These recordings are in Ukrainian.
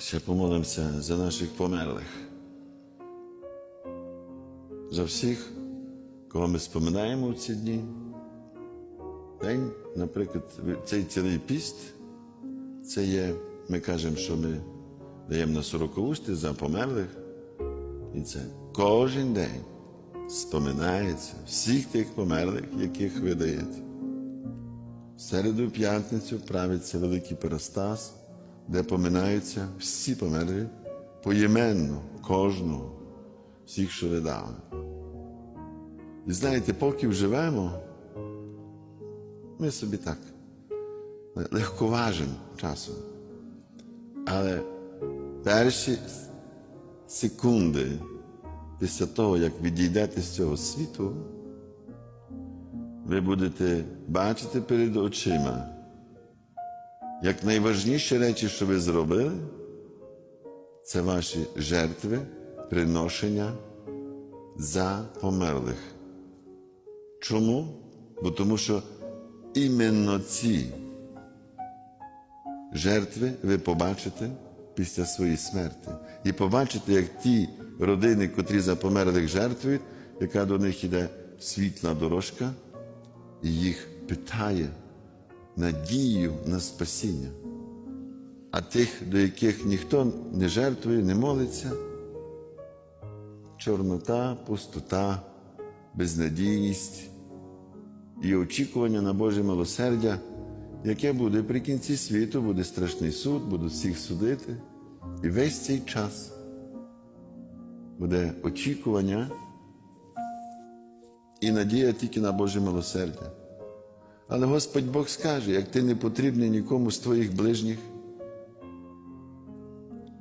Ще помолимося за наших померлих. За всіх, кого ми споминаємо в ці дні. День, наприклад, цей цілий піст, це є, ми кажемо, що ми даємо на сорокоусти за померлих. І це кожен день споминається всіх тих померлих, яких ви даєте. В середу п'ятницю правиться великий перестас, де поминаються всі померлі поіменно, кожного, всіх, що ви. І знаєте, поки живемо, ми собі так легковажимо часом. Але перші секунди після того, як відійдете з цього світу, ви будете бачити перед очима, як найважніші речі, що ви зробили, це ваші жертви, приношення за померлих. Чому? Бо тому що іменно ці жертви ви побачите після своєї смерті. І побачите, як ті родини, котрі за померлих жертвують, яка до них іде світла дорожка, і їх питає надію на спасіння. А тих, до яких ніхто не жертвує, не молиться, чорнота, пустота, безнадійність і очікування на Боже милосердя, яке буде при кінці світу, буде страшний суд, будуть всіх судити. І весь цей час буде очікування і надія тільки на Боже милосердя. Але Господь Бог скаже, як ти не потрібний нікому з твоїх ближніх,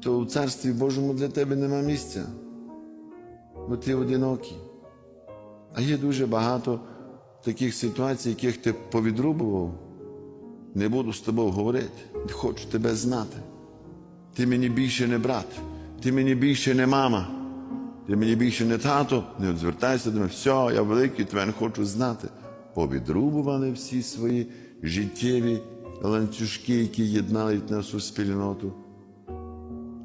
то у Царстві Божому для тебе нема місця, бо ти одинокий. А є дуже багато таких ситуацій, яких ти повідрубував. Не буду з тобою говорити, хочу тебе знати. Ти мені більше не брат, ти мені більше не мама, ти мені більше не тато, не звертайся до мене, все, я великий, тебе не хочу знати. Повідрубували всі свої життєві ланцюжки, які єднали нашу спільноту.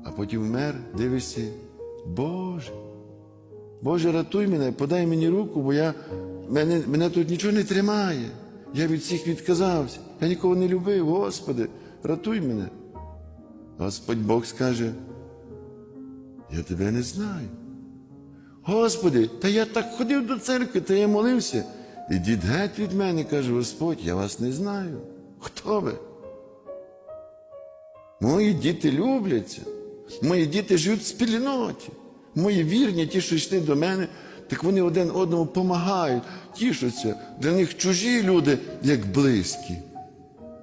А потім вмер, дивишся, Боже, Боже, ратуй мене, подай мені руку, бо я, мене, мене тут нічого не тримає. Я від всіх відказався. Я нікого не любив, Господи, ратуй мене. Господь Бог скаже, я тебе не знаю. Господи, та я так ходив до церкви, та я молився. Ідіть геть від мене, каже Господь, я вас не знаю. Хто ви? Мої діти любляться, мої діти живуть в спільноті. Мої вірні, ті, що йшли до мене, так вони один одному допомагають, тішуться. Для них чужі люди, як близькі.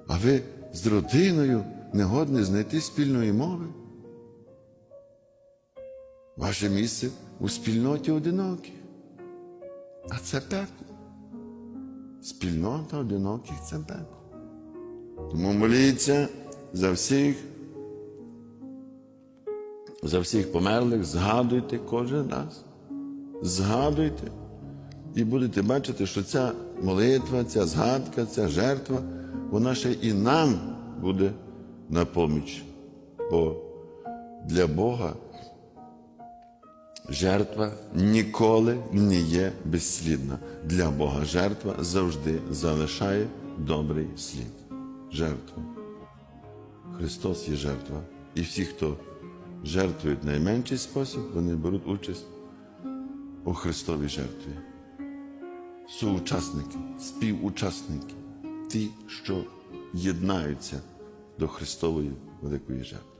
А ви з родиною не годні знайти спільної мови? Ваше місце у спільноті одиноких. А це пекло. Спільнота одиноких це пекло. Тому моліться за всіх, за всіх померлих, згадуйте кожен раз. Згадуйте. І будете бачити, що ця молитва, ця згадка, ця жертва, вона ще і нам буде на поміч. Бо для Бога жертва ніколи не є безслідна. Для Бога жертва завжди залишає добрий слід. Жертва. Христос є жертва. І всі, хто жертвують найменший спосіб, вони беруть участь у Христовій жертві. Соучасники, співучасники, ті, що єднаються до Христової великої жертви.